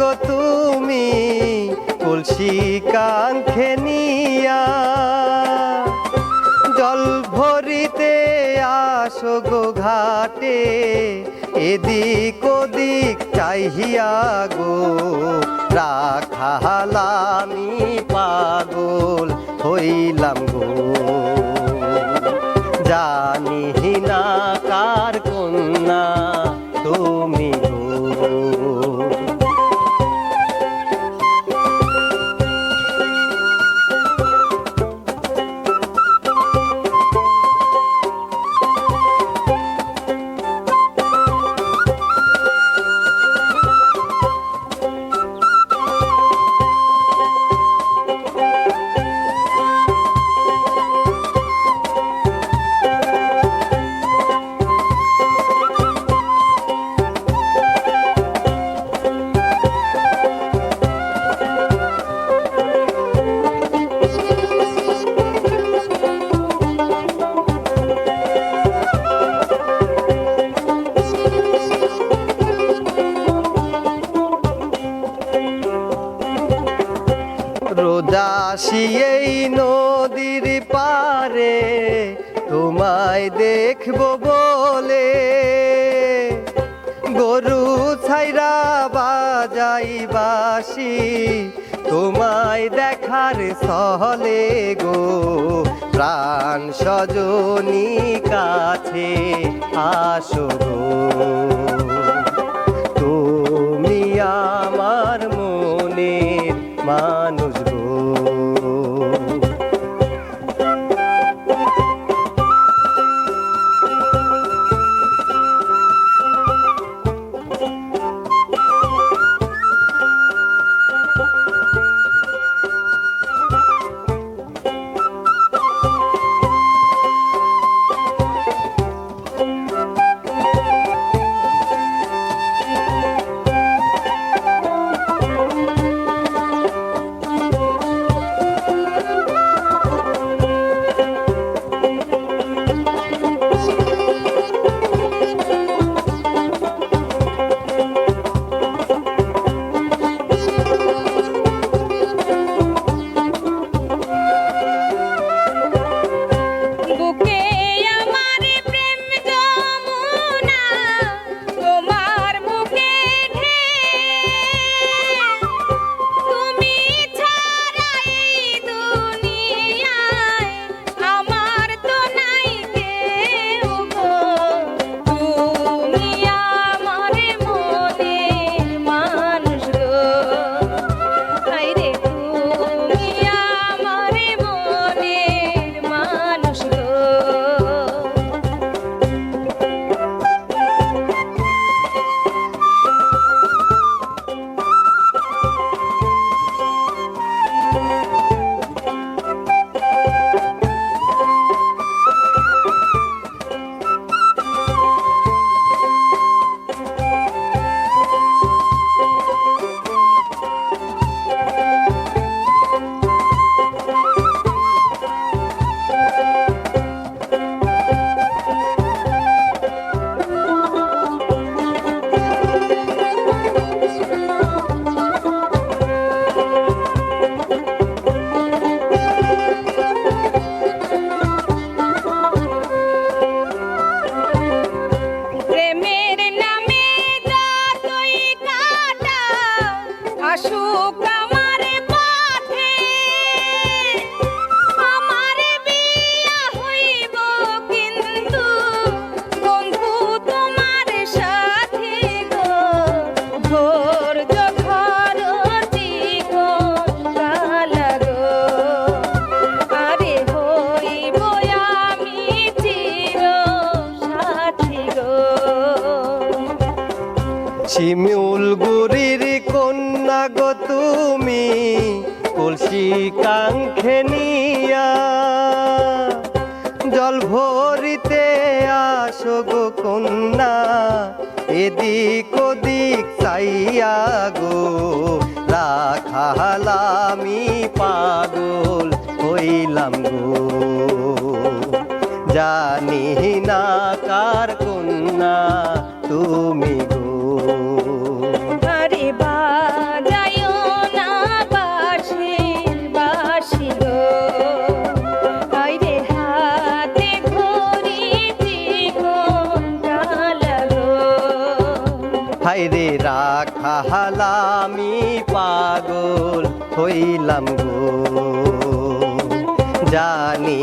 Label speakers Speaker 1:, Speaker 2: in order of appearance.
Speaker 1: গো
Speaker 2: তুমি কলসি কাঙ্খে নিয়া জল ভরিতে আসো গো ঘাটে, এদিক ওদিক চাইহিয়া গো। রাখালামি পাগল হইলাম গো। জানি না কার কন্যা রোদাসি এই নদীর পারে, তোমায় দেখব বলে। গরু ছাইরা বাজাই বাসি, তোমায় দেখার সহলে গো। প্রাণ সজনী কাছে আসো গো শিমুল গুরির কন্যা গো তুমি, কলসি কাঙ্ক্ষে জল ভরিতে আসো গো কন্যা, এদিক ওদিক চাইয়া গো। রাখালামি পাগল হইলাম গো। জানি না কার কন্যা তুমি গো। হাইরে রাখালামি পাগল হইলাম গো। জানি